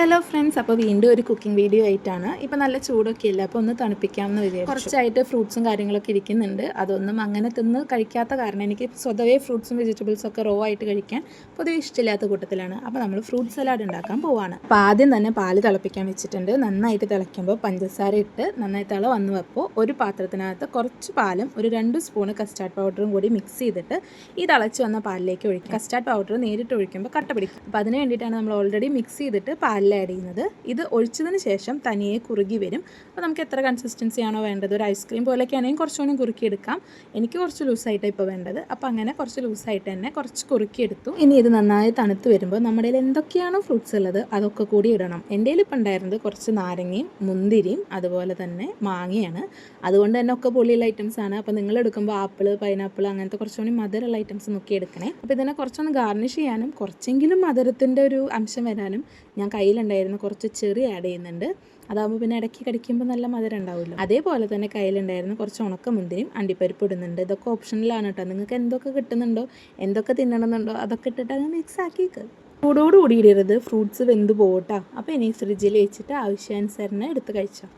Hello friends അപ്പോൾ വീണ്ടും ഒരു കുക്കിംഗ് വീഡിയോ ആയിട്ടാണ്. ഇപ്പോൾ നല്ല ചൂടൊക്കെ ഇല്ല? അപ്പോൾ ഒന്ന് തണുപ്പിക്കാമെന്ന് വിചാരിച്ചു. കുറച്ചായിട്ട് ഫ്രൂട്ട്സും കാര്യങ്ങളൊക്കെ ഇരിക്കുന്നുണ്ട്. അതൊന്നും അങ്ങനെ തിന്ന് കഴിക്കാത്ത കാരണം എനിക്ക് സ്വതവേ ഫ്രൂട്ട്സും വെജിറ്റബിൾസും ഒക്കെ റോ ആയിട്ട് കഴിക്കാൻ പൊതുവെ ഇഷ്ടമില്ലാത്ത കൂട്ടത്തിലാണ്. അപ്പോൾ നമ്മൾ ഫ്രൂട്ട് സലാഡ് ഉണ്ടാക്കാൻ പോവാണ്. അപ്പോൾ ആദ്യം തന്നെ പാൽ തിളപ്പിക്കാൻ വെച്ചിട്ടുണ്ട്. നന്നായിട്ട് തിളയ്ക്കുമ്പോൾ പഞ്ചസാര ഇട്ട് നന്നായി തിള വന്ന് വെപ്പോൾ ഒരു പാത്രത്തിനകത്ത് കുറച്ച് പാലും ഒരു രണ്ട് സ്പൂണ് കസ്റ്റാർഡ് പൗഡറും കൂടി മിക്സ് ചെയ്തിട്ട് ഈ തിളച്ച് വന്ന പാലിലേക്ക് ഒഴിക്കും കസ്റ്റാർഡ് പൗഡർ നേരിട്ട് ഒഴിക്കുമ്പോൾ കട്ട പിടിക്കും അപ്പോൾ അതിന് വേണ്ടിയിട്ടാണ് നമ്മൾ ഓൾറെഡി മിക്സ് ചെയ്തിട്ട് പാലിൽ ആഡ് ചെയ്യുന്നത്. ഇത് ഒഴിച്ചതിന് ശേഷം തനിയെ കുറുകി വരും. അപ്പോൾ നമുക്ക് എത്ര കൺസിസ്റ്റൻസി ആണോ വേണ്ടത്? ഒരു ഐസ്ക്രീം പോലെയൊക്കെ ആണെങ്കിൽ കുറച്ചുകൂടി കുറുക്കിയെടുക്കാം എനിക്ക് കുറച്ച് ലൂസായിട്ടാണ് ഇപ്പോൾ വേണ്ടത്. അപ്പോൾ അങ്ങനെ കുറച്ച് ലൂസായിട്ട് തന്നെ കുറച്ച് കുറുക്കിയെടുത്തു ഇനി ഇത് നന്നായി തണുത്ത് വരുമ്പോൾ നമ്മുടെ കയ്യിൽ എന്തൊക്കെയാണോ ഫ്രൂട്ട്സ് ഉള്ളത് അതൊക്കെ കൂടി ഇടണം. എന്റെ കയ്യിൽ ഇപ്പം ഉണ്ടായിരുന്നത് കുറച്ച് നാരങ്ങയും മുന്തിരിയും അതുപോലെ തന്നെ മാങ്ങയാണ്. അതുകൊണ്ട് തന്നെ ഒക്കെ പൊളിയുള്ള ഐറ്റംസ് ആണ്. അപ്പോൾ നിങ്ങൾ എടുക്കുമ്പോൾ ആപ്പിൾ പൈനാപ്പിൾ അങ്ങനത്തെ കുറച്ചുകൂടി മധുരമുള്ള ഐറ്റംസ് നോക്കി എടുക്കണേ. അപ്പോൾ ഇതിനെ കുറച്ചൊന്ന് ഗാർണിഷ് ചെയ്യാനും കുറച്ചെങ്കിലും മധുരത്തിന്റെ ഒരു അംശം വരാനും ഞാൻ കയ്യിലുണ്ടായിരുന്ന കുറച്ച് ചെറി ആഡ് ചെയ്യുന്നുണ്ട്. അതാകുമ്പോൾ പിന്നെ ഇടയ്ക്ക് കടിക്കുമ്പോൾ നല്ല മധുരം ഉണ്ടാവുമല്ലോ. അതേപോലെ തന്നെ കയ്യിലുണ്ടായിരുന്ന കുറച്ച് ഉണക്ക മുന്തിരിയും അണ്ടിപ്പരിപ്പ് ഇടുന്നുണ്ട്. ഇതൊക്കെ ഓപ്ഷനിലാണ് കേട്ടോ നിങ്ങൾക്ക് എന്തൊക്കെ കിട്ടുന്നുണ്ടോ? എന്തൊക്കെ തിന്നണമെന്നുണ്ടോ? അതൊക്കെ ഇട്ടിട്ട് അങ്ങ് മിക്സ് ആക്കിയേക്ക്. കൂടോട് കൂടിയിടരുത്. ഫ്രൂട്ട്സ് വെന്ത് പോകട്ടോ അപ്പോൾ ഇനി ഫ്രിഡ്ജിൽ വെച്ചിട്ട് ആവശ്യാനുസരണം എടുത്ത് കഴിച്ചോ.